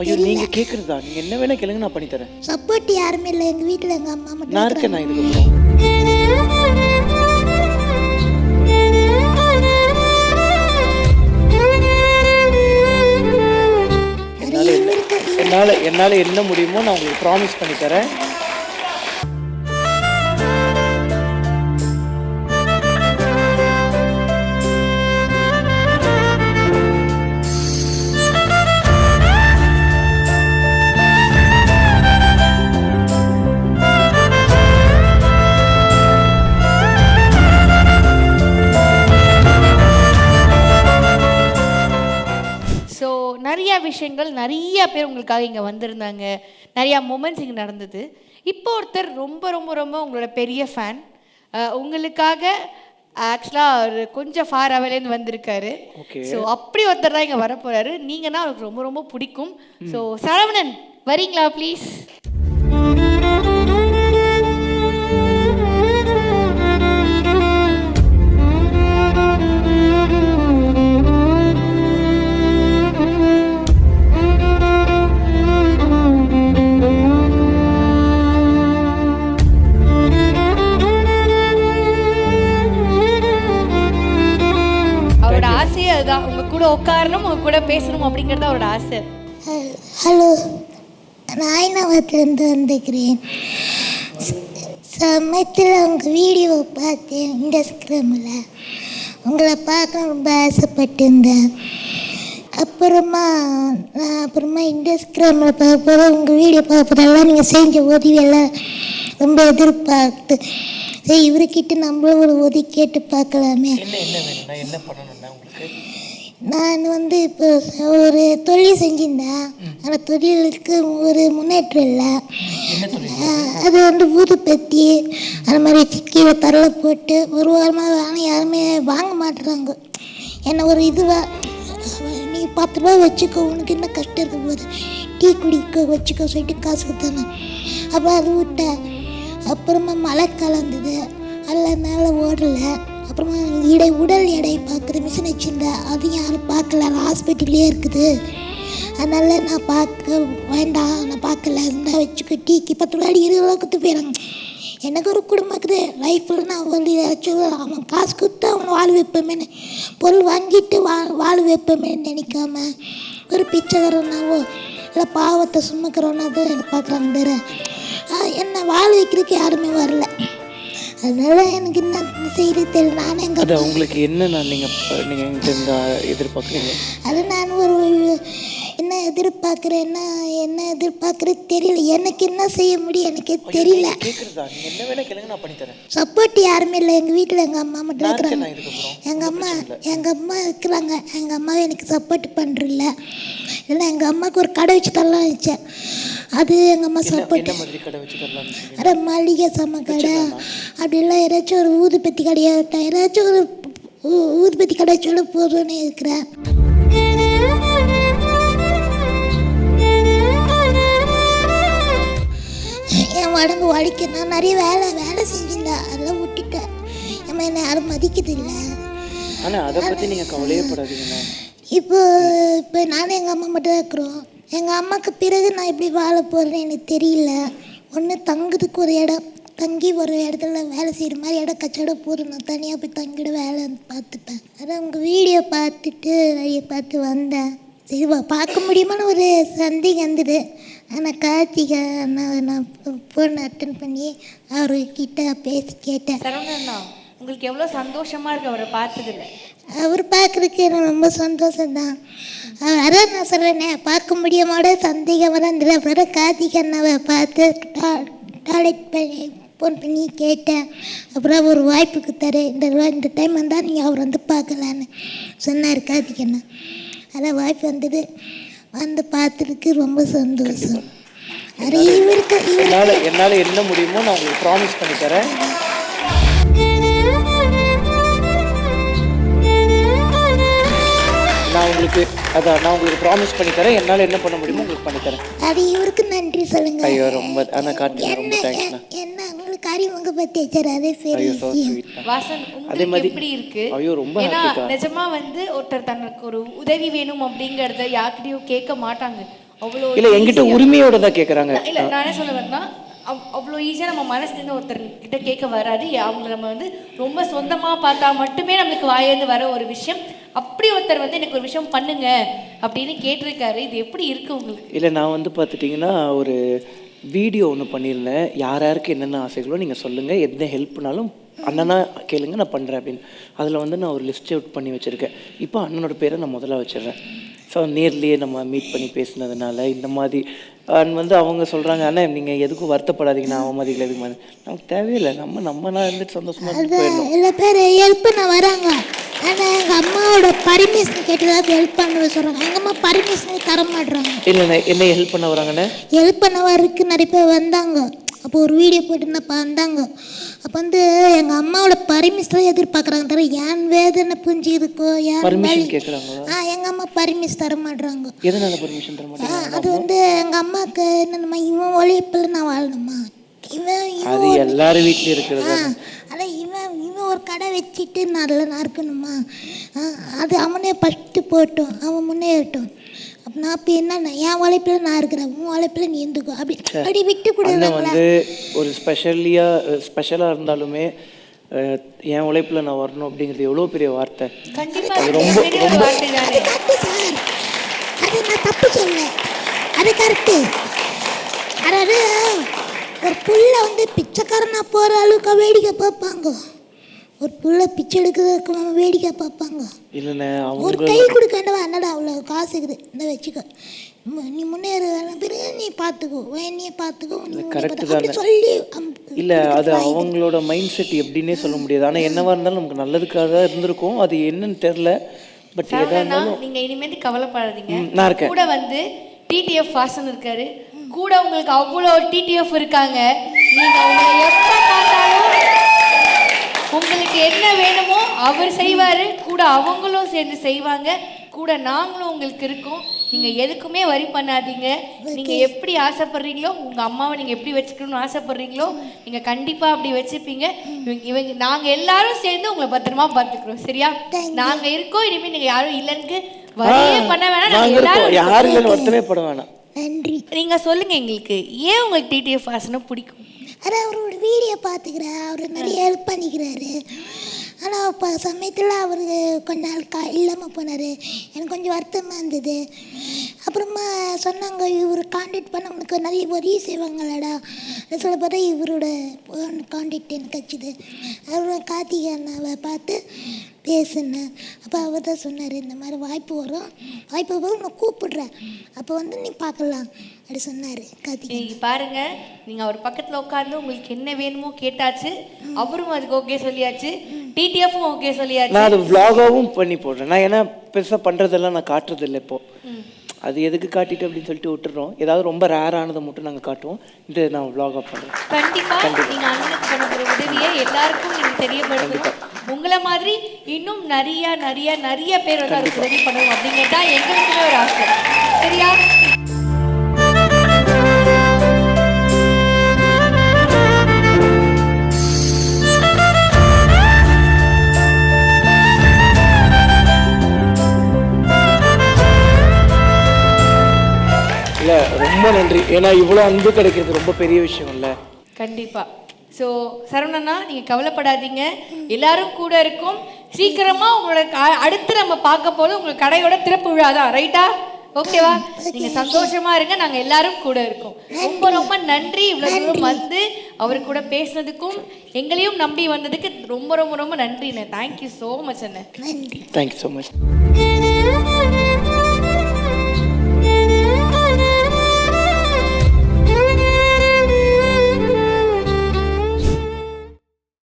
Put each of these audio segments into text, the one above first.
ஐயோ நீங்க கேக்குறதா? நீங்க என்ன வேணா கேளுங்க நான் பண்ணி தரேன். சப்போர்ட் யாருமே இல்லை. எங்கள் வீட்டில் எங்கள் அம்மா மட்டும் நான். இருக்கேன் நான் என்ன என்னால என்னால என்ன முடியுமோ நான் உங்களுக்கு ப்ராமிஸ் பண்ணி தரேன். விஷயங்கள் நிறைய பேர் உங்களுக்காக இங்கே வந்திருந்தாங்க. நிறையா மூமெண்ட்ஸ் இங்கே நடந்தது. இப்போ ஒருத்தர் ரொம்ப ரொம்ப ரொம்ப உங்களோட பெரிய ஃபேன் உங்களுக்காக ஆக்சுவலாக அவர் கொஞ்சம் ஃபார் அவேலேருந்து வந்திருக்காரு. ஸோ அப்படி ஒருத்தர் தான் இங்கே வரப்போறாரு. நீங்கன்னா அவருக்கு ரொம்ப ரொம்ப பிடிக்கும். ஸோ சரவணன் வரீங்களா ப்ளீஸ் அதுதான் உங்க கூட உட்காரணும் உங்க கூட பேசணும் அப்படிங்கிறது அவரோட ஆசை. ஹலோ ராயனவத்திலிருந்து வந்துக்கிறேன் சமயத்தில் உங்கள் வீடியோ பார்த்தேன் இன்ஸ்டாகிராமில் உங்களை பார்க்க ரொம்ப ஆசைப்பட்டிருந்தேன். அப்புறமா நான் அப்புறமா இன்ஸ்டாகிராமில் பார்ப்போது உங்கள் வீடியோ பார்ப்பதெல்லாம் நீங்கள் செஞ்ச உதவியெல்லாம் ரொம்ப எதிர்பார்த்து சரி இவர்கிட்ட நம்மளும் ஒரு உதவி கேட்டு பார்க்கலாமே. நான் வந்து இப்போ ஒரு தொழில் செஞ்சிருந்தேன். அந்த தொழிலுக்கு ஒரு முன்னேற்றம் இல்லை. அது வந்து ஊதுபத்தி அந்த மாதிரி கீழே தரல போட்டு ஒரு வாரமாக ஆனால் யாருமே வாங்க மாட்டுறாங்க என்ன ஒரு இதுவாக நீ பத்து ரூபா வச்சுக்கோ உனக்கு என்ன கஷ்டம் இருக்க போகுது? டீ குடிக்க வச்சுக்கோ சொல்லிட்டு காசு கொடுத்தாங்க. அப்புறம் அது விட்டேன். அப்புறமா மழை கலந்தது. அதனால ஓடலை. அப்புறமா இடை உடல் எடை பார்க்குற மிஷின் வச்சுருந்தேன் அது யாரும் பார்க்கல ஹாஸ்பிட்டல்லே இருக்குது. அதனால் நான் பார்க்க வேண்டாம். நான் பார்க்கல இருந்தால் வச்சுக்க டீக்கு பத்து ரூபாய் இருபது ரூபா கொடுத்து போயிடுறாங்க எனக்கு ஒரு குடும்பம் இருக்குது. லைஃப்பில் நான் ஒரு ஏதாச்சும் அவன் காசு கொடுத்து அவன் வாழ் வைப்போமேன்னு பொருள் வாங்கிட்டு வா வாழ் வைப்போமேன்னு நினைக்காம ஒரு பிச்சைக்காரனாவோ இல்லை பாவத்தை சுமக்கிறோன்னா தான் எனக்கு பார்க்குறாங்க தவிர என்னை வாழ வைக்கிறதுக்கு யாருமே வரல. அதனால எனக்கு என்ன செய்யறது தெரியல. நானே எங்கள் அது உங்களுக்கு என்ன நான் நீங்க ப- நீங்க என்கிட்ட இருந்தா எதிர்பார்க்குறீங்க? அது நான் ஒரு என்ன எதிர்பார்க்குறேன்னா என்ன எதிர்பார்க்குறது தெரியல. எனக்கு என்ன செய்ய முடியும் எனக்கு தெரியல. என்ன கேளுங்க நான் சப்போர்ட் யாருமே இல்லை. எங்கள் வீட்டில் எங்கள் அம்மா மட்டும் இருக்கிறாங்க. எங்கள் அம்மா எங்கள் அம்மா இருக்கிறாங்க. எங்கள் அம்மாவை எனக்கு சப்போர்ட் பண்ணுறல இல்லை எங்கள் அம்மாவுக்கு ஒரு கடை வச்சு தரலாம் வச்சேன் அது எங்கள் அம்மா சொன்னீங்க? அட மளிகை சாமான் கடை அப்படிலாம் ஏதாச்சும் ஒரு ஊதுபத்தி கடையாகட்டும் ஏதாச்சும் ஒரு ஊதுபத்தி கடை சொல்ல போதும்னு இருக்கிறேன். என் உடம்பு வலிக்கு நான் நிறைய வேலை வேலை செஞ்சிருந்தேன் அதெல்லாம் விட்டுட்டேன். ஏம்மா என்னை யாரும் மதிக்கிறது இல்லை ஆனா அதை பத்தி நீங்க கவலையே படாதீங்கண்ணா. இப்போ இப்போ நானும் எங்கள் அம்மா மட்டும் தான் இருக்கிறோம். எங்கள் அம்மாவுக்கு பிறகு நான் எப்படி வாழ போகிறேன்னு எனக்கு தெரியல. ஒன்று தங்குறதுக்கு ஒரு இடம் தங்கி ஒரு இடத்துல வேலை செய்கிற மாதிரி இடம் கச்சோட போதும். நான் தனியாக போய் தங்கிட வேலை பார்த்துப்பேன். அதான் உங்கள் வீடியோ பார்த்துட்டு நிறைய பார்த்து வந்தேன். சரி வா- பார்க்க முடியுமான்னு ஒரு சந்தேகம் இருந்தது ஆனால் கார்த்திகை அண்ணாவை நான் ஃபோன் அட்டன் பண்ணி அவர்கிட்ட பேசி கேட்டேன். உங்களுக்கு எவ்வளோ சந்தோஷமாக இருக்கு அவரை பார்த்ததுல. அவர் பார்க்குறதுக்கு எனக்கு ரொம்ப சந்தோஷம்தான். அவர் அதான் நான் சொல்கிறேனே பார்க்க முடியாமோட சந்தேகம் வளர்ந்துரு அப்புறம் கார்த்திக் அண்ணாவை பார்த்து டாய்லெட் பண்ணி ஃபோன் பண்ணி கேட்டேன். அப்புறம் ஒரு வாய்ப்பு கொடுத்தாரு. இந்த இந்த டைம் வந்தால் நீங்கள் அவர் வந்து பார்க்கலான்னு சொன்னார் கார்த்திக் அண்ணா. அதான் வாய்ப்பு வந்தது. வந்து பார்த்ததுக்கு ரொம்ப சந்தோஷம். என்னால என்னால என்ன முடியுமோ நான் உங்களுக்கு ப்ராமிஸ் பண்ணி தரேன். உங்களுக்கு அதான் நான் உங்களுக்கு ப்ராமிஸ் பண்ணி தரேன். என்னால் என்ன பண்ண முடியுமோ உங்களுக்கு பண்ணி தரேன். அது இவருக்கு நன்றி சொல்லுங்க. ஐயோ ரொம்ப ஆனால் காட்டுங்க ரொம்ப தேங்க்ஸ்ண்ணா என்ன உங்களுக்கு அறிமுக பத்தி வச்சாரு ஐயோ ஸ்வீட்ண்ணா வாசன் அதே மாதிரி- எப்படி இருக்கு? ஐயோ, ரொம்ப ஏன்னா. நிஜமா வந்து ஒருத்தர் தனக்கு ஒரு உதவி வேணும் அப்படிங்கறத யார்கிட்டயும் கேட்க மாட்டாங்க. அவ்வளோ இல்லை என்கிட்ட easy-ஆ- உரிமையோட தான் கேட்குறாங்க இல்ல நான் என்ன சொல்ல வரேன்னா அவ்- அவ்வளோ ஈஸியாக நம்ம மனசுலேருந்து ஒருத்தர் கிட்ட கேட்க வராது. அவங்க நம்ம வந்து ரொம்ப சொந்தமாக பார்த்தா மட்டுமே நம்மளுக்கு வாயிருந்து வர ஒரு விஷயம். அப்படி ஒருத்தர் வந்து எனக்கு ஒரு விஷயம் பண்ணுங்க அப்படின்னு கேட்டிருக்காரு. இது எப்படி இருக்கு உங்களுக்கு? இல்லை நான் வந்து பார்த்துட்டிங்கன்னா ஒரு வீடியோ ஒன்று பண்ணியிருந்தேன். யார் யாருக்கு என்னென்ன ஆசைகளோ நீங்கள் சொல்லுங்கள் எந்த ஹெல்ப்னாலும் அண்ணனா கேளுங்க நான் பண்ணுறேன் அப்படின்னு. அதில் வந்து நான் ஒரு லிஸ்ட் அவுட் பண்ணி வச்சுருக்கேன். இப்போ அண்ணனோட பேரை நான் முதல்ல வச்சிடுறேன். ஸோ நேர்லேயே நம்ம மீட் பண்ணி பேசினதுனால இந்த மாதிரி அண்ட் வந்து அவங்க சொல்கிறாங்க அண்ணா நீங்கள் எதுக்கும் வருத்தப்படாதீங்க நான் அவமதிக்கல எதுக்கு மாதிரி நமக்கு தேவையில்லை நம்ம நம்ம நான் இருந்துட்டு சந்தோஷமாக போயிடணும். எல்லா பேர் ஹெல்ப் பண்ண வராங்க. ஆனால் எங்கள் அம்மாவோட பர்மிஷன் கேட்டதாவது ஹெல்ப் பண்ண சொல்கிறாங்க எங்கள் அம்மா பர்மிஷன் தர மாட்றாங்க இல்லைண்ணே என்ன ஹெல்ப் பண்ண வராங்கண்ணே? ஹெல்ப் பண்ண வரக்கு நிறைய பேர் வந்தாங்க. அப்போ ஒரு வீடியோ போட்டுருந்தப்ப வந்தாங்க. அப்போ வந்து எங்கள் அம்மாவோட பர்மிஷன் எதிர்பார்க்குறாங்க தவிர ஏன் வேதனை புரிஞ்சுக்கிறதுக்கோ ஏன் ஆ எங்கள் அம்மா பர்மிஷன் தர தர மாட்டேங்க அது வந்து எங்கள் அம்மாவுக்கு என்னென்னமா இவன் ஒழிப்பில் நான் வாழணுமா? இவன் இவன் அதான் இவன் இவன் ஒரு கடை வச்சுட்டு நல்ல நான் இருக்கணுமா ஆ, அது அவனே ஃபஸ்ட்டு போட்டோம் அவன் முன்னேறட்டும். நான் இப்போ என்ன என் உழைப்பில் நான் இருக்கிறேன் உன் உழைப்பில் நீ இருந்துக்கோ அப்படி அப்படி விட்டு அண்ணன் வந்து ஒரு ஸ்பெஷலியாக ஸ்பெஷலாக இருந்தாலுமே அஹ், என் உழைப்பில் நான் வரணும் அப்படிங்கிறது எவ்வளோ பெரிய வார்த்தை. கண்டிப்பா. பெரிய ஒரு வார்த்தை தானே. கரெக்டு சார் அது நான் தப்பு சொல்ல அது கரெக்டு. அதாவது ஒரு புள்ள வந்து பிச்சைக்காரனா போகிற அளவுக்கு வேடிக்கை பார்ப்பாங்க. ஒரு புள்ள பிச்சை எடுக்கிறதுக்கு வேடிக்கை பார்ப்பாங்க. இல்லைண்ணே ஒரு அவங்க கை கொடுக்க வேண்டவா என்னடா அவ்வளோ காசு இருக்குது? இந்த வச்சுக்கோ. ம- நீ முன்னேற பிறகு நீ பார்த்துக்கோ. நீ பார்த்துக்கோ. நீ உன்னை correct பார்த்துக்கோ. அப்படி. சொல்லி அம்- இல்லை அது அவங்களோட மைண்ட் செட் எப்படின்னே சொல்ல முடியாது. ஆனால் என்னவா இருந்தாலும் நமக்கு நல்லதுக்காக தான் இருந்திருக்கும். அது என்னன்னு தெரில பட் எதாக சரவணனா இருந்தாலும் நீங்க இனிமேட்டு கவலைப்படாதீங்க. ம், நான் இருக்கேன். கூட வந்து டிடிஎஃப் வாசன் இருக்காரு. கூட உங்களுக்கு அவ்வளோ டிடிஎஃப் இருக்காங்க. நீங்க உங்களை எப்ப பார்த்தாலும் உங்களுக்கு என்ன வேணுமோ அவர் செய்வாரு. கூட அவங்களும் சேர்ந்து செய்வாங்க. கூட நாங்களும் உங்களுக்கு இருக்கோம். நீங்க எதுக்குமே வரி பண்ணாதீங்க. நீங்க எப்படி ஆசைப்படுறீங்களோ உங்க அம்மாவை நீங்க எப்படி வச்சுக்கணும்னு ஆசைப்படுறீங்களோ நீங்க கண்டிப்பா அப்படி வச்சுப்பீங்க. இவங்க இவங்க நாங்க எல்லாரும் சேர்ந்து உங்களை பத்திரமா பார்த்துக்கிறோம். சரியா? நாங்க இருக்கோம் இனிமே நீங்க யாரும் இல்லைன்னு வரியே பண்ண வேணாம். நாங்க நாங்கள் எல்லாரும் யாரும் பட வேணாம். நன்றி. நீங்க சொல்லுங்க எங்களுக்கு. ஏன் உங்களுக்கு டிடிஎஃப் வாசனை பிடிக்கும்? ஆனால் அவரோட வீடியோ பார்த்துக்கிறேன் அவர் நிறைய ஹெல்ப் பண்ணிக்கிறாரு. ஆனால் இப்போ சமயத்தில் அவர் கொஞ்ச நாள் கா இல்லாமல் போனார். எனக்கு கொஞ்சம் வருத்தமாக இருந்தது. அப்புறமா சொன்னாங்க இவர் காண்டாக்ட் பண்ண உனக்கு நிறைய உதவி செய்வாங்களடா. சொல்ல பார்த்தா இவரோட காண்டாக்ட் எனக்கு கிடச்சிது அவர் கார்த்திகை அண்ணாவை பார்த்து பேசினேன். அப்போ அவர் தான் சொன்னார் இந்த மாதிரி வாய்ப்பு வரும். வாய்ப்பு வரும் நான் கூப்பிடுறேன். அப்போ வந்து நீ பார்க்கலாம் அப்படி சொன்னார் கார்த்திகை நீங்க பாருங்க நீங்க அவர் பக்கத்துல உட்கார்ந்து உங்களுக்கு என்ன வேணுமோ கேட்டாச்சு அவரும் அதுக்கு ஓகே சொல்லியாச்சு டிடிஎஃப்பும் ஓகே சொல்லியாச்சு. நான் அது vlog-ஆவும் பண்ணி போடுறேன். நான் ஏன்னா பெருசாக பண்ணுறதெல்லாம் நான் காட்டுறதில்ல இப்போ. அது எதுக்கு காட்டிட்டு அப்படின்னு சொல்லிட்டு விட்டுறோம். ஏதாவது ரொம்ப ரேரானதை மட்டும் நாங்கள் காட்டுவோம். இது நான் vlog-ஆ பண்ணுறேன் கண்டிப்பா. நீங்க அண்ணனுக்கு உதவியை எல்லாருக்கும் நீங்க தெரியப்படுத்தணும். உங்களை மாதிரி இன்னும் நிறைய நிறைய நிறைய பேர் வந்து அதுக்கு உதவி பண்ணணும் அப்படிங்கிறது தான் எங்களுக்குமே ஒரு ஆசை. சரியா? ரொம்ப நன்றி. ஏன்னா இவ்வளோ அன்பு கிடைக்கிறது ரொம்ப பெரிய விஷயம் இல்லை கண்டிப்பா ஸோ சரவணனா நீங்க கவலைப்படாதீங்க. எல்லாரும் கூட இருக்கும். சீக்கிரமா உங்களோட அடுத்து நம்ம பார்க்க போது உங்க கடையோட திறப்பு விழா தான். ரைட்டா ஓகேவா நீங்க சந்தோஷமா இருங்க. நாங்க எல்லாரும் கூட இருக்கோம். ரொம்ப ரொம்ப நன்றி. இவ்வளவு தூரம் வந்து அவர் கூட பேசுனதுக்கும் எங்களையும் நம்பி வந்ததுக்கு ரொம்ப ரொம்ப ரொம்ப நன்றி அண்ணே தேங்க்யூ ஸோ மச் அண்ணே. நன்றி thank you so much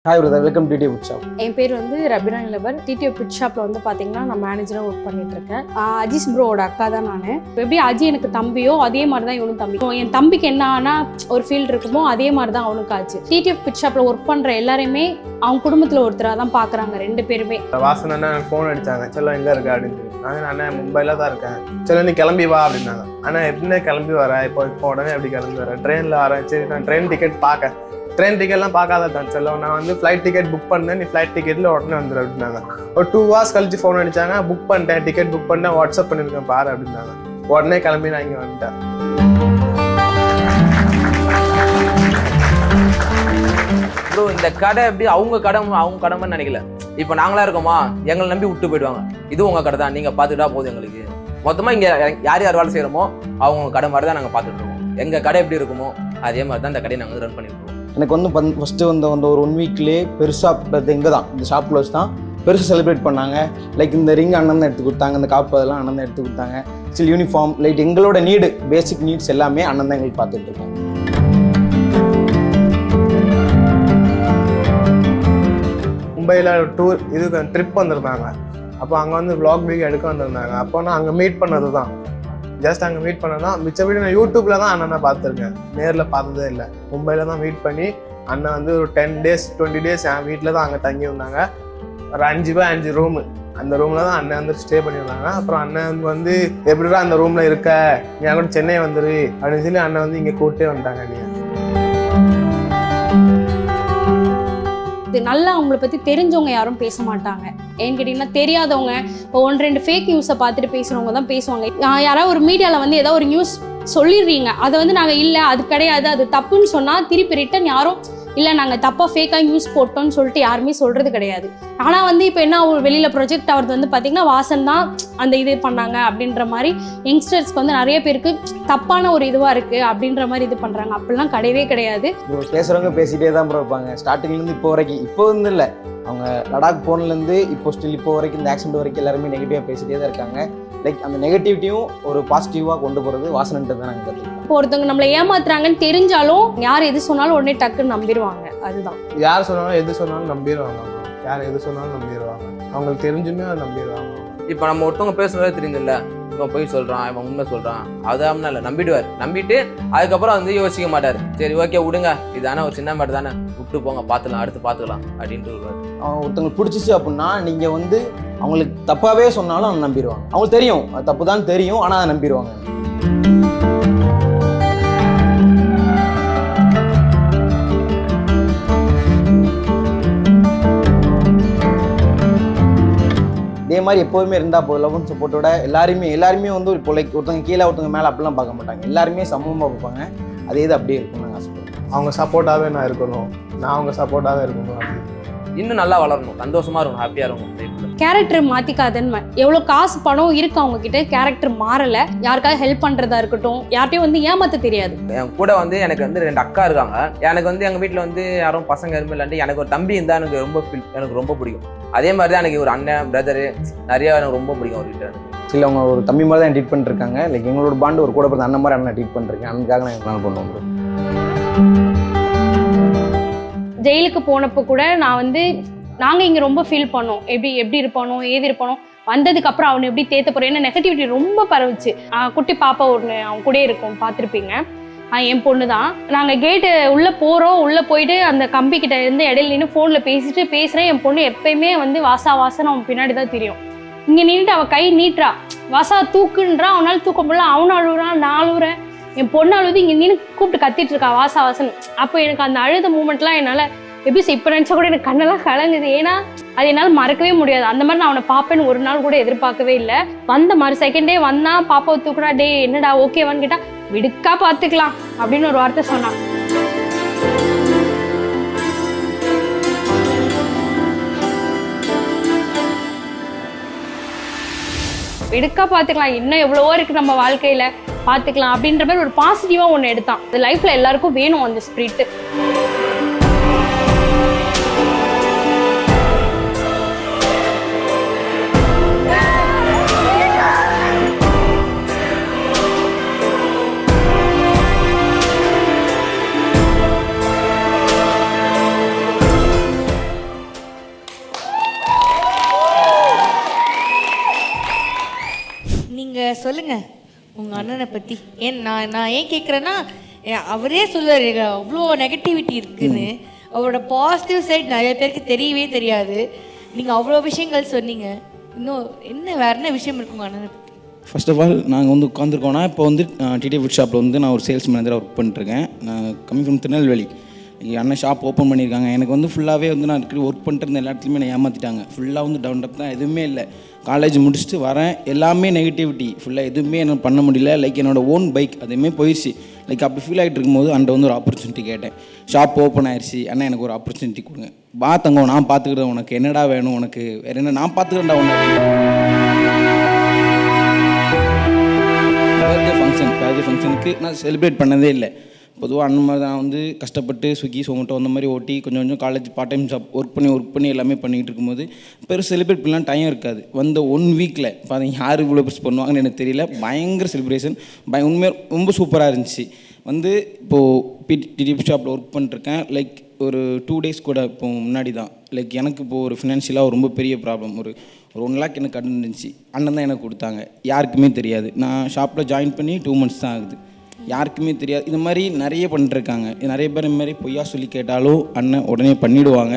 hi brother welcome TT shop என் பேர் வந்து ரபினா நிலபர் டிடிஓ பிட் ஷாப்பில் வந்து பார்த்தீங்கன்னா நான் மேனேஜராக ஒர்க் பண்ணிட்டு இருக்கேன். அஜீஸ் ப்ரோவோட அக்கா தான் நான். எப்படி அஜி எனக்கு தம்பியோ அதே மாதிரி தான் இவனும் தம்பி. என் தம்பிக்கு என்ன ஆனால் ஒரு ஃபீல்டு இருக்குமோ அதே மாதிரி தான் அவனுக்கு ஆச்சு. டிடிஎஃப் பிட் ஷாப்பில் ஒர்க் பண்ணுற எல்லாரையுமே அவங்க குடும்பத்தில் ஒருத்தராக தான் பார்க்குறாங்க ரெண்டு பேருமே. வாசன் அண்ணா எனக்கு ஃபோன் அடிச்சாங்க. செல்லம் எங்கே இருக்க? அப்படின்னு சொல்லி. நாங்கள் அண்ணன் மும்பையில் தான் இருக்கேன். செல்லம் நீ கிளம்பி வா அப்படின்னாங்க. அண்ணா எப்படின்னா கிளம்பி வர? இப்போ இப்போ உடனே எப்படி கிளம்பி வரேன் ட்ரெயினில் வரேன் சரி நான் ட்ரெயின் டிக்கெட் பார்க்க ட்ரெயின் டிக்கெட்லாம் பார்க்காத தான் செல்லம் நான் வந்து ஃப்ளைட் டிக்கெட் புக் பண்ணேன். நீ ஃப்ளைட் டிக்கெட்டில் உடனே வந்துடு அப்படின்னாங்க. ஒரு டூ ஹவர்ஸ் கழிச்சு ஃபோன் அடித்தாங்க புக் பண்ணிட்டேன். டிக்கெட் புக் பண்ணேன் வாட்ஸ்அப் பண்ணியிருக்கேன். பாரு அப்படின்னாங்க. உடனே கிளம்பி நான் இங்கே வந்துட்டேன். ப்ரோ இந்த கடை எப்படி அவங்க கடை அவங்க கடமைன்னு நினைக்கல. இப்போ நாங்களா இருக்கோமா? எங்களை நம்பி விட்டு போயிடுவாங்க. இது உங்க கடை தான். நீங்க பாத்துட்டா போதும் எங்களுக்கு. மொத்தமா இங்க யார் யார் வேலை செய்யறோமோ அவங்க கடை மாதிரி தான் நாங்க பாத்துட்டு இருக்கோம். எங்க கடை எப்படி இருக்குமோ அதே மாதிரி தான் இந்த கடையை நாங்க ரன் பண்ணிட்டு எனக்கு வந்து பந் ஃபஸ்ட்டு வந்து வந்து ஒரு ஒன் வீக்லேயே பெருசாக இங்கே தான். இந்த ஷாப்பில் வச்சு தான் பெருசாக செலிப்ரேட் பண்ணாங்க. லைக் இந்த ரிங் அண்ணன் தான் எடுத்து கொடுத்தாங்க. இந்த காப்பு அதெல்லாம் அண்ணன் தான் எடுத்து கொடுத்தாங்க. ஸ்டில் யூனிஃபார்ம் லைக் எங்களோட நீடு பேசிக் நீட்ஸ் எல்லாமே அண்ணன் தான் எங்களுக்கு பார்த்துட்டு இருக்காங்க. மும்பையில் டூர் இதுக்கு ட்ரிப் வந்திருந்தாங்க. அப்போ அங்கே வந்து விளாக் வீக் எடுக்க வந்திருந்தாங்க. அப்போ நான் அங்கே மீட் பண்ணது தான் ஜஸ்ட் அங்கே மீட் பண்ணது மிச்ச வீடு நான் யூடியூப்பில் தான் அண்ணனை பார்த்துருக்கேன். நேரில் பார்த்ததே இல்லை. மும்பையில் தான் மீட் பண்ணி அண்ணன் வந்து ஒரு டென் டேஸ் டுவெண்ட்டி டேஸ் என் வீட்டில் தான் அங்கே தங்கி இருந்தாங்க. ஒரு அஞ்சு பை அஞ்சு ரூமு அந்த ரூமில் தான் அண்ணன் வந்து ஸ்டே பண்ணியிருந்தாங்க. அப்புறம் அண்ணன் வந்து எப்படிடா அந்த ரூமில் இருக்க? நீ கூட சென்னை வந்துரு. அப்படின்னு சொல்லி அண்ணன் வந்து இங்கே கூட்டே வந்துட்டாங்க நீ இது நல்லா அவங்கள பற்றி தெரிஞ்சவங்க யாரும் பேச மாட்டாங்க. ஏன்னு கேட்டிங்கன்னா தெரியாதவங்க இப்போ ஒன்று ரெண்டு ஃபேக் நியூஸை பார்த்துட்டு பேசுகிறவங்க தான் பேசுவாங்க. யாராவது ஒரு மீடியாவில் வந்து ஏதாவது ஒரு நியூஸ் சொல்லிடுறீங்க. அதை வந்து நாங்கள் இல்லை அது கிடையாது அது தப்புன்னு சொன்னால் திருப்பி ரிட்டன் யாரும் இல்லை நாங்கள் தப்பாக ஃபேக்காக நியூஸ் போட்டோம்னு சொல்லிட்டு யாருமே சொல்கிறது கிடையாது. ஆனால் வந்து இப்போ என்ன ஒரு வெளியில் ப்ரொஜெக்ட் ஆகிறது வந்து பார்த்திங்கன்னா வாசன் தான் அந்த இது பண்ணாங்க அப்படின்ற மாதிரி யங்ஸ்டர்ஸ்க்கு வந்து நிறைய பேருக்கு தப்பான ஒரு இதுவாக இருக்குது அப்படின்ற மாதிரி இது பண்ணுறாங்க அப்படிலாம் கிடையவே கிடையாது. பேசுகிறவங்க பேசிகிட்டே தான் ப்ரோ இருப்பாங்க. ஸ்டார்டிங்லேருந்து இப்போ வரைக்கும். இப்போ வந்து இல்லை. அவங்க லடாக் போன்லேருந்து இப்போ ஸ்டில் இப்போ வரைக்கும் இந்த ஆக்சிடென்ட் வரைக்கும் எல்லாருமே நெகட்டிவாக பேசிகிட்டே தான் இருக்காங்க. லைக் அந்த நெகட்டிவிட்டியும் ஒரு பாசிட்டிவாக கொண்டு போகிறது வாசனன்ட்டு தான் நாங்கள் இப்போ ஒருத்தவங்க நம்மளை ஏமாத்துறாங்கன்னு தெரிஞ்சாலும் யார் எது சொன்னாலும் உடனே டக்குன்னு நம்பிடுவாங்க அதுதான். யார் சொன்னாலும் எது சொன்னாலும் நம்பிடுவாங்க அவங்க. யார் எது சொன்னாலும் நம்பிடுவாங்க அவங்களுக்கு தெரிஞ்சுமே அதை நம்பிடுவாங்க. இப்போ நம்ம ஒருத்தவங்க பேசுறதே தெரியுதுல்ல இவன் போய் சொல்றான் இவன் உண்மை சொல்றான். அதான் இல்லை நம்பிடுவார். நம்பிட்டு அதுக்கப்புறம் வந்து யோசிக்க மாட்டார். சரி ஓகே விடுங்க. இதானே ஒரு சின்ன மேட்டர் தானே? விட்டு போங்க பார்த்துக்கலாம் அடுத்து பார்த்துக்கலாம் அப்படின்ட்டு அவங்க ஒருத்தங்களுக்கு பிடிச்சிச்சு அப்படின்னா நீங்கள் வந்து அவங்களுக்கு தப்பாகவே சொன்னாலும் அவங்க நம்பிடுவாங்க. அவங்களுக்கு தெரியும் அது தப்பு தான் தெரியும் ஆனால் அதை நம்பிடுவாங்க. இதே மாதிரி எப்போதுமே இருந்தால் போதும். லவ் அண்ட் சப்போர்ட்டோட எல்லாருமே எல்லாருமே வந்து இப்போ லைக் ஒருத்தவங்க கீழே ஒருத்தவங்க மேலே அப்படிலாம் பார்க்க மாட்டாங்க. எல்லாருமே சமமாக பார்ப்பாங்க. அதே இது அப்படியே இருக்கும்னு நாங்கள் ஆசைப்படுறோம் அவங்க சப்போர்ட்டாகவே நான் இருக்கணும். நான் அவங்க சப்போர்ட்டாகவே இருக்கணும். இன்னும் நல்லா வளரணும். சந்தோஷமா இருக்கணும். ஹாப்பியா இருக்கணும். லைஃப்ல கேரக்டர் மாற்றிக்காதன்னு எவ்வளோ காசு பணம் இருக்கு அவங்க கிட்ட கேரக்டர் மாறலை. யாருக்காவது ஹெல்ப் பண்ணுறதா இருக்கட்டும். யார்ட்டையும் வந்து ஏமாத்த தெரியாது. என் கூட வந்து எனக்கு வந்து ரெண்டு அக்கா இருக்காங்க. எனக்கு வந்து எங்கள் வீட்டில் வந்து யாரும் பசங்க எதுவுமே இல்லாட்டி எனக்கு ஒரு தம்பி இருந்தால் எனக்கு ரொம்ப எனக்கு ரொம்ப பிடிக்கும். அதே மாதிரி தான் எனக்கு ஒரு அண்ணன் பிரதரு நிறைய எனக்கு ரொம்ப பிடிக்கும் அவர்கிட்ட. சில அவங்க ஒரு தம்பி மாதிரி தான் ட்ரீட் பண்ணிருக்காங்க லைக் எங்களோட பாண்டு ஒரு கூட பிறந்த அண்ணன் மாதிரி அண்ணன் ட்ரீட் பண்ணிருக்கேன் அண்ணனுக்காக நான் என்னால் பண்ணுவோம். ஜெயிலுக்கு போனப்போ கூட நான் வந்து நாங்கள் இங்கே ரொம்ப ஃபீல் பண்ணோம். எப்படி எப்படி இருப்பானோ ஏது இருப்பானோ வந்ததுக்கு அப்புறம் அவனை எப்படி தேத்த போறோம் ஏன்னா நெகட்டிவிட்டி ரொம்ப பரவுச்சு. குட்டி பாப்பா ஒன்று அவன் கூடயே இருக்கும் பார்த்துருப்பீங்க. என் பொண்ணு தான் நாங்கள் கேட்டு உள்ளே போகிறோம் உள்ளே போயிட்டு அந்த கம்பி கிட்ட இருந்து இடையில நின்று ஃபோனில் பேசிட்டு பேசுகிறேன் என் பொண்ணு எப்பயுமே வந்து வாசா வாசன்னு அவன் பின்னாடி தான் தெரியும். இங்கே நின்றுட்டு அவள் கை நீட்டுறா. வாசா தூக்குன்றா அவனால் தூக்க முடியல அவனும் அழுகுறான் நான் அழுகுறேன் என் பொண்ணு அழுது இங்கே நின்று கூப்பிட்டு கத்திட்டு இருக்கா வாசா வாசன் அப்போ எனக்கு அந்த அழுத மூமெண்ட்லாம் என்னால் எப்படி இப்போ நினச்சா கூட எனக்கு கண்ணெல்லாம் கலங்குது. ஏன்னா அது என்னால் மறக்கவே முடியாது. அந்த மாதிரி நான் அவனை பார்ப்பேன்னு ஒரு நாள் கூட எதிர்பார்க்கவே இல்லை. வந்த மறு செகண்டே வந்தா பாப்பாவை தூக்குனா டே என்னடா ஓகேவான்னு கேட்டா விடுக்கா பார்த்துக்கலாம் அப்படின்னு ஒரு வார்த்தை சொன்னான். விடுக்கா பார்த்துக்கலாம் இன்னும் எவ்வளவோ இருக்கு நம்ம வாழ்க்கையில. பார்த்துக்கலாம் அப்படின்ற மாதிரி ஒரு பாசிட்டிவாக ஒன்று எடுத்தான். அது லைஃப்ல எல்லாருக்கும் வேணும் அந்த ஸ்பிரிட் பற்றி ஏன் நான் நான் ஏன் கேட்குறேன்னா அவரே சொல்லுவார் அவ்வளோ நெகட்டிவிட்டி இருக்குன்னு. அவரோட பாசிட்டிவ் சைடு நிறைய பேருக்கு தெரியவே தெரியாது. நீங்கள் அவ்வளோ விஷயங்கள் சொன்னீங்க. இன்னும் என்ன வேற என்ன விஷயம் இருக்குங்க அண்ணனை பற்றி ஃபர்ஸ்ட் ஆஃப் ஆல் நாங்கள் வந்து உட்காந்துருக்கோன்னா இப்போ வந்து டிடி ஃபுட் ஷாப்பில் வந்து நான் ஒரு சேல்ஸ் மேனேஜராக ஒர்க் பண்ணிட்டுருக்கேன் நான் கம்மி ஃப்ரம் திருநெல்வேலி. அண்ணன் ஷாப் ஓப்பன் பண்ணியிருக்காங்க. எனக்கு வந்து ஃபுல்லாகவே வந்து நான் இருக்கிற ஒர்க் பண்ணிட்டு இருந்த எல்லா இடத்துலையுமே நான் ஏமாற்றிட்டாங்க ஃபுல்லாக வந்து டவுன் அப் தான் எதுவுமே இல்லை. காலேஜ் முடிச்சுட்டு வரேன். எல்லாமே நெகட்டிவிட்டி ஃபுல்லாக எதுவுமே என்னால் பண்ண முடியல. லைக் என்னோட ஓன் பைக் அதுவுமே போயிடுச்சு லைக் அப்படி ஃபீல் ஆகிட்டு இருக்கும்போது அண்ட வந்து ஒரு ஆப்பர்ச்சுனிட்டி கேட்டேன். ஷாப் ஓப்பன் ஆயிடுச்சு அண்ணா எனக்கு ஒரு ஆப்பர்ச்சுனிட்டி கொடுங்க. வா தங்கம் நான் பார்த்துக்கிறேன் உனக்கு. என்னடா வேணும் உனக்கு? வேறு என்ன? நான் பார்த்துக்கிறேன்டா உனக்கு பர்த்டே ஃபங்க்ஷன் பர்த்டே ஃபங்க்ஷனுக்கு நான் செலிப்ரேட் பண்ணதே இல்லை. பொதுவாக அந்த மாதிரி நான் வந்து கஷ்டப்பட்டு ஸ்விக்கி சோமட்டோ அந்த மாதிரி ஓட்டி கொஞ்சம் கொஞ்சம் college part time job work பண்ணி ஒர்க் பண்ணி எல்லாமே பண்ணிகிட்டு இருக்கும்போது பெரு செலிப்ரேட் பண்ணலாம் டைம் இருக்காது. வந்த ஒன் வீக்கில் பாருங்க யார் இவ்வளோ பெருசு பண்ணுவாங்கன்னு எனக்கு தெரியல. பயங்கர செலிப்ரேஷன் பய உண்மையாக ரொம்ப சூப்பராக இருந்துச்சு. வந்து இப்போது பிடிடிபி ஷாப்பில் ஒர்க் பண்ணிட்டுருக்கேன். லைக் ஒரு டூ டேஸ் கூட இப்போ முன்னாடி தான். லைக் எனக்கு இப்போது ஒரு ஃபினான்ஷியலாக ரொம்ப பெரிய ப்ராப்ளம் ஒரு ஒரு ஒன் லேக் எனக்கு கடன் இருந்துச்சு. அண்ணன் தான் எனக்கு கொடுத்தாங்க. யாருக்குமே தெரியாது. நான் ஷாப்பில் ஜாயின் பண்ணி டூ மந்த்ஸ் தான் ஆகுது. யாருக்குமே தெரியாது. இது மாதிரி நிறைய பண்ணிட்டுருக்காங்க நிறைய பேர் இந்த மாதிரி பொய்யா சொல்லி கேட்டாலும் அண்ணன் உடனே பண்ணிவிடுவாங்க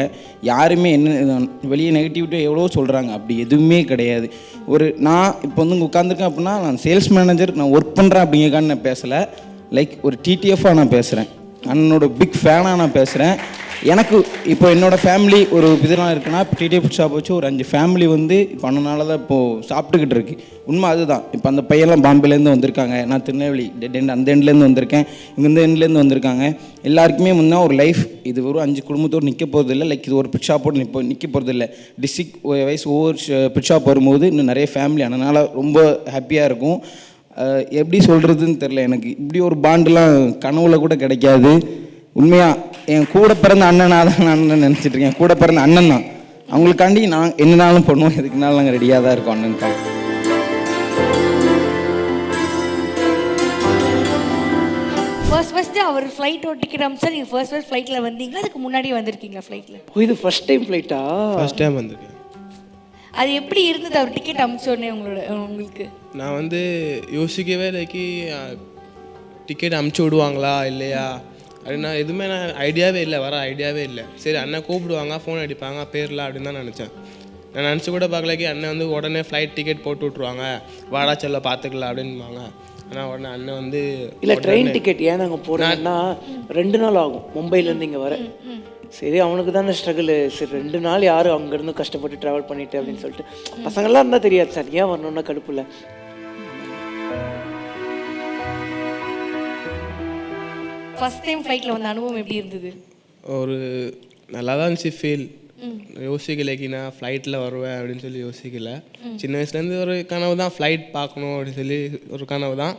யாருமே என்ன வெளியே நெகட்டிவிட்டியாக எவ்வளோ சொல்கிறாங்க அப்படி எதுவுமே கிடையாது. ஒரு நான் இப்போ வந்து இங்கே உட்காந்துருக்கேன் அப்படின்னா நான் சேல்ஸ் மேனேஜர் நான் ஒர்க் பண்ணுறேன் அப்படிங்கிறக்கான்னு நான் பேசலை. லைக் ஒரு டிடிஎஃபாக நான் பேசுகிறேன் அண்ணனோட பிக் ஃபேனாக நான் பேசுகிறேன் எனக்கு இப்போ என்னோட ஃபேமிலி ஒரு இதெல்லாம் இருக்குன்னா இப்போ டிடிஎஃப் ஷாப் வச்சு ஒரு அஞ்சு ஃபேமிலி வந்து இப்போ அண்ணனால தான் இப்போது சாப்பிட்டுக்கிட்டு இருக்கு. உண்மை அதுதான். இப்போ அந்த பையன்லாம் பாம்பேலேருந்து வந்திருக்காங்க. நான் திருநெல்வேலி டெட் எண்ட் அந்த எண்ட்லேருந்து வந்திருக்கேன். இங்கே இந்த எண்ட்லேருந்து வந்திருக்காங்க. எல்லாருக்குமே முன்னா ஒரு லைஃப் இது ஒரு அஞ்சு குடும்பத்தோடு நிற்க போகிறதில்ல லைக் இது ஒரு பிட் ஷாப்போடு நிற்ப நிற்க போகிறதில்ல டிஸ்ட்ரிக் வைஸ் ஒவ்வொரு பிட் ஷாப் வரும்போது இன்னும் நிறைய ஃபேமிலி அதனால் ரொம்ப ஹாப்பியாக இருக்கும். எப்படி சொல்கிறதுன்னு தெரில எனக்கு. இப்படி ஒரு பாண்டுலாம் கனவுல கூட கிடைக்காது. உண்மையாக என் கூட பிறந்த அண்ணனாக தான் நான் அண்ணன் நினச்சிட்டு இருக்கேன்? கூட பிறந்த அண்ணன் தான். அவங்களுக்காண்டி நான் என்னனாலும் பண்ணுவோம் எதுக்குனாலும் நாங்கள் ரெடியாக தான் இருக்கோம் அண்ணனுக்காக ஃபர்ஸ்ட் ஃபர்ஸ்ட் அவர் ஃப்ளைட்டோட டிக்கெட் அமிச்சா நீங்கள் ஃபர்ஸ்ட் ஃபர்ஸ்ட் ஃப்ளைட்டில் வந்தீங்களா? அதுக்கு முன்னாடி வந்திருக்கீங்களா ஃப்ளைட்டில் ஓ இது ஃபர்ஸ்ட் டைம் ஃப்ளைட்டா ஃபர்ஸ்ட் டைம் வந்திருக்கேன். அது எப்படி இருந்தது? அவர் டிக்கெட் அமிச்ச உடனே உங்களோட உங்களுக்கு. நான் வந்து யோசிக்கவே இல்லைக்கு டிக்கெட் அமுச்சு விடுவாங்களா? இல்லையா? அப்படின்னா எதுவுமே நான் ஐடியாவே இல்லை வர ஐடியாவே இல்லை. சரி அண்ணன் கூப்பிடுவாங்க ஃபோன் அடிப்பாங்க பேர்ல அப்படின்னு தான் நினச்சேன். நான் நினச்சி கூட பார்க்கலக்கி அண்ணன் வந்து உடனே ஃப்ளைட் டிக்கெட் போட்டு விட்ருவாங்க வாடா செல்ல பார்த்துக்கலாம் அப்படின்பாங்க. ஆனால் உடனே அண்ணன் வந்து இல்லை ட்ரெயின் டிக்கெட் ஏன் நாங்கள் போகிறோம்னா ரெண்டு நாள் ஆகும் மும்பைலேருந்து இங்கே வர. சரி அவனுக்கு தானே ஸ்ட்ரகிள் சரி ரெண்டு நாள் யாரும் அங்கேருந்து கஷ்டப்பட்டு ட்ராவல் பண்ணிட்டு அப்படின்னு சொல்லிட்டு. பசங்கள்லாம் இருந்தால் தெரியாது சார் ஏன் வரணும்னா கடுப்பு இல்லை ஃபர்ஸ்ட் டைம் ஃப்ளைட்டில் வந்த அனுபவம் எப்படி இருந்தது? ஒரு நல்லா தான் இருந்துச்சு ஃபீல் யோசிக்கலைக்கு நான் ஃப்ளைட்டில் வருவேன் அப்படின்னு சொல்லி யோசிக்கல. சின்ன வயசுலேருந்து ஒரு கனவு தான் ஃப்ளைட் பார்க்கணும் அப்படின்னு சொல்லி ஒரு கனவு தான்.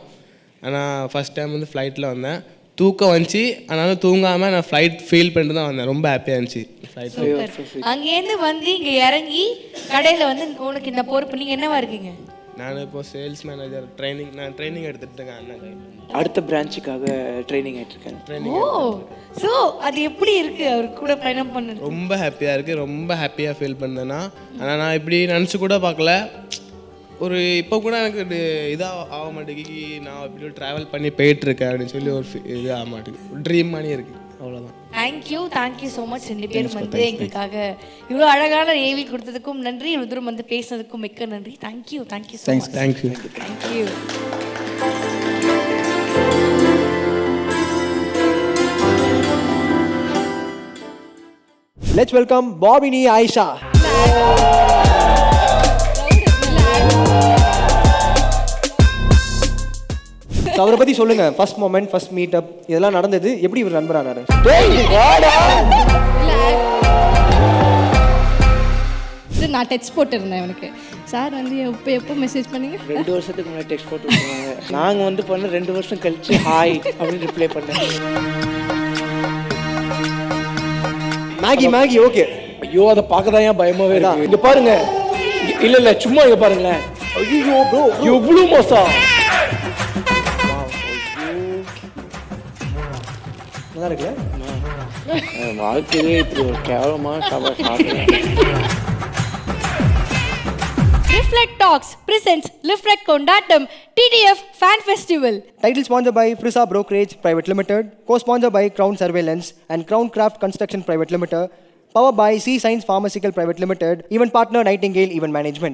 ஆனால் ஃபஸ்ட் டைம் வந்து ஃப்ளைட்டில் வந்தேன். தூக்கம் வந்துச்சு ஆனாலும் தூங்காமல் நான் ஃப்ளைட் ஃபீல் பண்ணிட்டு தான் வந்தேன். ரொம்ப ஹாப்பியாக இருந்துச்சு. ஃப்ளைட் அங்கேருந்து வந்து இங்கே இறங்கி கடையில் வந்து உனக்கு இந்த பொறுப்பு நீங்கள் என்னவா இருக்கீங்க? நான் இப்போ சேல்ஸ் மேனேஜர் ட்ரைனிங் நான் ட்ரைனிங் எடுத்துகிட்டு இருக்கேன் அண்ணன் அடுத்த பிரான்ச்சுக்காக ட்ரைனிங் ஆகிட்டுருக்கேன் ஓ ஸோ அது எப்படி இருக்கு? அவர் கூட பயணம் பண்ணது. ரொம்ப ஹாப்பியாக இருக்குது ரொம்ப ஹாப்பியாக ஃபீல் பண்ணேன்னா. ஆனால் நான் இப்படி நினச்சி கூட பார்க்கல. ஒரு இப்போ கூட எனக்கு இது இதாக ஆக மாட்டேங்குது. நான் இப்படி ட்ராவல் பண்ணி போயிட்டுருக்கேன் அப்படின்னு சொல்லி ஒரு இது ஆக மாட்டேங்குது. ட்ரீம் மாதிரி இருக்குது அவ்வளோதான் தேங்க்யூ தேங்க்யூ ஸோ மச் ரெண்டு பேரும் வந்து எங்களுக்காக இவ்வளோ அழகான ஏவி கொடுத்ததுக்கும் நன்றி. இவ்வளோ தூரம் வந்து பேசுனதுக்கும் மிக்க நன்றி. Thank you thank you so much thank you thank you let's welcome Babini Ayesha So, அவரை பத்தி சொல்லுங்க. First moment first meet up இதெல்லாம் நடந்தது. எப்படி இவர் நண்பரானாரு? நான் டெக்ஸ்ட் போட்டிருந்தேன் அவனுக்கு சார் வந்து எப்போ எப்போ மெசேஜ் பண்ணீங்க? ரெண்டு வருஷத்துக்கு முன்னாடி டெக்ஸ்ட் போட்டு விட்டுருவாங்க நாங்கள் வந்து பண்ண ரெண்டு வருஷம் கழிச்சு ஹாய் அப்படின்னு ரிப்ளை பண்ணேன். மேகி மேகி ஓகே ஐயோ அதை பார்க்க தான் ஏன் பயமாவே இருக்கு? இங்க பாருங்க. இல்ல இல்ல சும்மா இங்க பாருங்களேன். ஐயோ ப்ரோ எவ்வளவு மோசம். நல்லா இருக்குல்ல வாழ்க்கையிலே இப்படி ஒரு கேவலமான சாப்பாடு சாப்பிட்டேன் லிஃப்லெட் டாக்ஸ் பிரசன்ஸ் லிஃப்லெட் கொண்டாட்டம் TTF fan festival Title sponsored by Frisa Brokerage Private Limited, co-sponsored by Crown Surveillance and Crown Craft Construction Private Limited, powered by C Science Pharmaceutical Private Limited, event partner Nightingale Event Management.